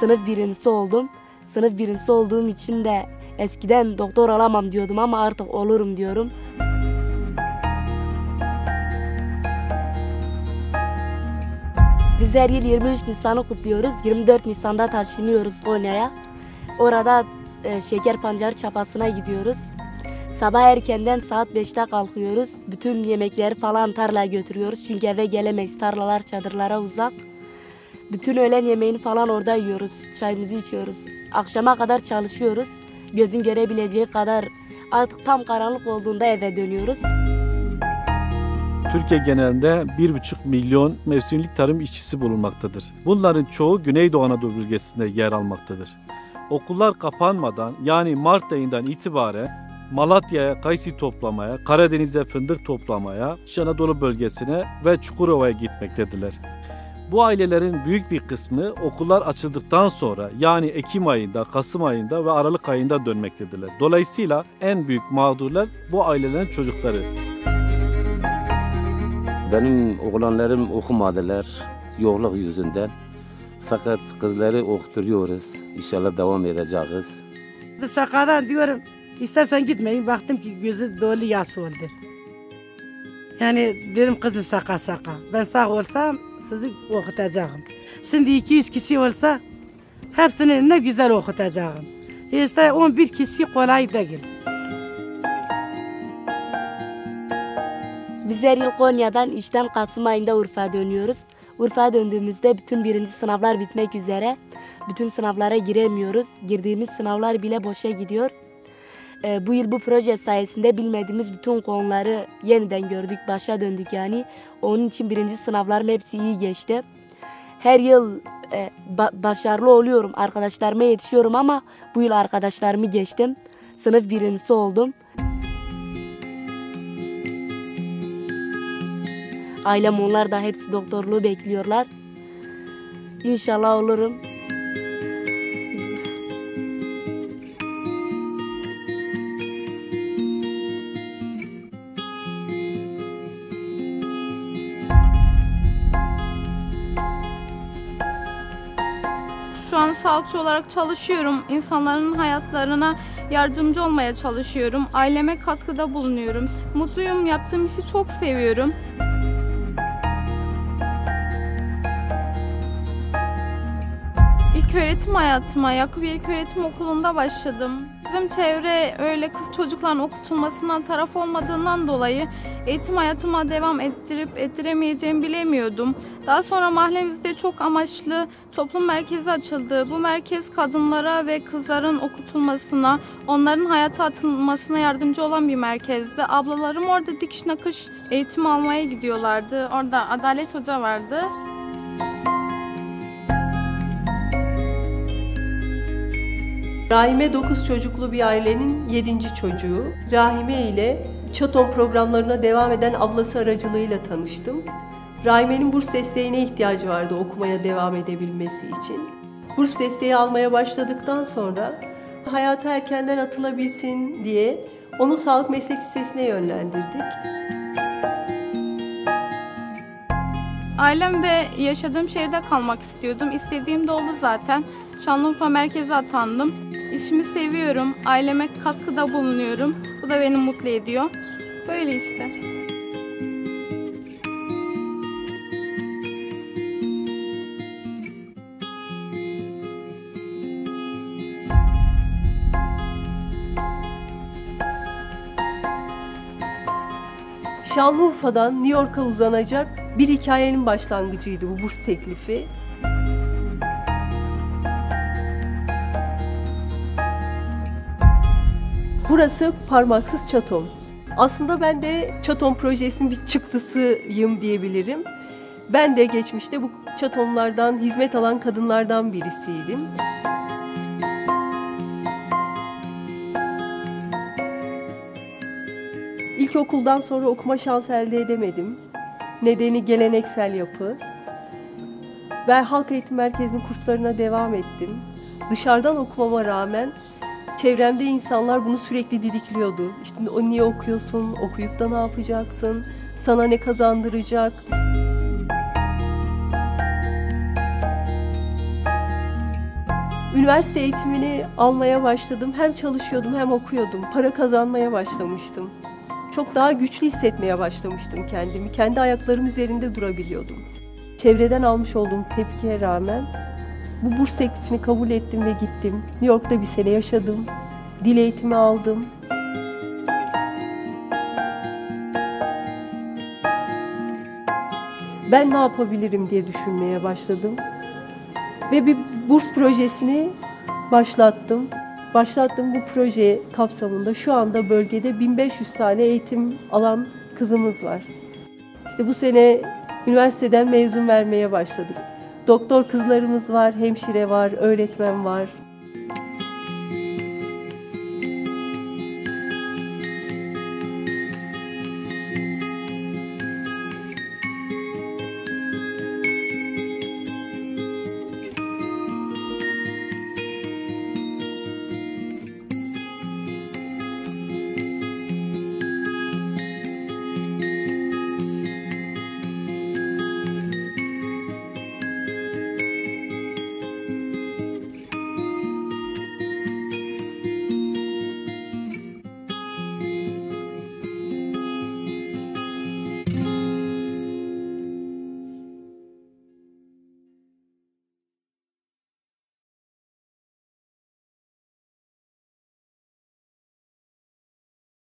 Sınıf birincisi oldum. Sınıf birincisi olduğum için de eskiden doktor olamam diyordum ama artık olurum diyorum. Biz her yıl 23 Nisan'ı kutluyoruz. 24 Nisan'da taşınıyoruz Konya'ya. Orada e, şeker pancarı çapasına gidiyoruz. Sabah erkenden saat 5'te kalkıyoruz. Bütün yemekleri falan tarlaya götürüyoruz. Çünkü eve gelemeyiz. Tarlalar çadırlara uzak. Bütün öğlen yemeğini falan orada yiyoruz. Çayımızı içiyoruz. Akşama kadar çalışıyoruz. Gözün görebileceği kadar artık tam karanlık olduğunda eve dönüyoruz. Türkiye genelinde 1,5 milyon mevsimlik tarım işçisi bulunmaktadır. Bunların çoğu Güneydoğu Anadolu bölgesinde yer almaktadır. Okullar kapanmadan yani Mart ayından itibaren Malatya'ya kayısı toplamaya, Karadeniz'e fındık toplamaya, İç Anadolu bölgesine ve Çukurova'ya gitmektedirler. Bu ailelerin büyük bir kısmı okullar açıldıktan sonra yani Ekim ayında, Kasım ayında ve Aralık ayında dönmektedirler. Dolayısıyla en büyük mağdurlar bu ailelerin çocukları. Benim oğlanlarım okumadılar yokluk yüzünden. Fakat kızları okturuyoruz. İnşallah devam edeceğiz. Şakadan diyorum istersen gitmeyin. Baktım ki gözü dolu yaş oldu. Yani dedim kızım şaka şaka. Ben sağ olsam sizi okutacağım. Şimdi 200 kişi olsa hepsini ne güzel okutacağım. İşte 11 kişi kolay değil. Biz her yıl Konya'dan işten Kasım ayında Urfa'ya dönüyoruz. Urfa'ya döndüğümüzde bütün birinci sınavlar bitmek üzere. Bütün sınavlara giremiyoruz. Girdiğimiz sınavlar bile boşa gidiyor. Ee, bu yıl bu proje sayesinde bilmediğimiz bütün konuları yeniden gördük, başa döndük yani. Onun için birinci sınavlarım hepsi iyi geçti. Her yıl e, ba- başarılı oluyorum, arkadaşlarıma yetişiyorum ama bu yıl arkadaşlarımı geçtim. Sınıf birincisi oldum. Ailem onlar da hepsi doktorluğu bekliyorlar. İnşallah olurum. Şu an sağlıkçı olarak çalışıyorum. İnsanların hayatlarına yardımcı olmaya çalışıyorum. Aileme katkıda bulunuyorum. Mutluyum, yaptığım işi çok seviyorum. Öğretim hayatıma Yakup İlk Öğretim Okulu'nda başladım. Bizim çevre öyle kız çocukların okutulmasına taraf olmadığından dolayı eğitim hayatıma devam ettirip ettiremeyeceğimi bilemiyordum. Daha sonra mahallemizde çok amaçlı toplum merkezi açıldı. Bu merkez kadınlara ve kızların okutulmasına, onların hayata atılmasına yardımcı olan bir merkezdi. Ablalarım orada dikiş nakış eğitim almaya gidiyorlardı. Orada Adalet Hoca vardı. Rahime 9 çocuklu bir ailenin 7. çocuğu. Rahime ile Çaton programlarına devam eden ablası aracılığıyla tanıştım. Rahime'nin burs desteğine ihtiyacı vardı okumaya devam edebilmesi için. Burs desteği almaya başladıktan sonra hayata erkenden atılabilsin diye onu sağlık meslek lisesine yönlendirdik. Ailem ve yaşadığım şehirde kalmak istiyordum. İstediğim de oldu zaten. Şanlıurfa merkeze atandım. İşimi seviyorum. Aileme katkıda bulunuyorum. Bu da beni mutlu ediyor. Böyle işte. Şanlıurfa'dan New York'a uzanacak bir hikayenin başlangıcıydı bu burs teklifi. Burası parmaksız çatom. Aslında ben de çatom projesinin bir çıktısıyım diyebilirim. Ben de geçmişte bu çatomlardan hizmet alan kadınlardan birisiydim. İlkokuldan sonra okuma şansı elde edemedim. Nedeni geleneksel yapı. Ben halk eğitim merkezinin kurslarına devam ettim. Dışarıdan okumama rağmen çevremde insanlar bunu sürekli didikliyordu. İşte o niye okuyorsun, okuyup da ne yapacaksın, sana ne kazandıracak. Üniversite eğitimini almaya başladım. Hem çalışıyordum hem okuyordum. Para kazanmaya başlamıştım. Çok daha güçlü hissetmeye başlamıştım kendimi. Kendi ayaklarım üzerinde durabiliyordum. Çevreden almış olduğum tepkiye rağmen bu burs teklifini kabul ettim ve gittim. New York'ta bir sene yaşadım. Dil eğitimi aldım. Ben ne yapabilirim diye düşünmeye başladım. Ve bir burs projesini başlattım. Başlattığım bu proje kapsamında şu anda bölgede 1500 tane eğitim alan kızımız var. İşte bu sene üniversiteden mezun vermeye başladık. Doktor kızlarımız var, hemşire var, öğretmen var.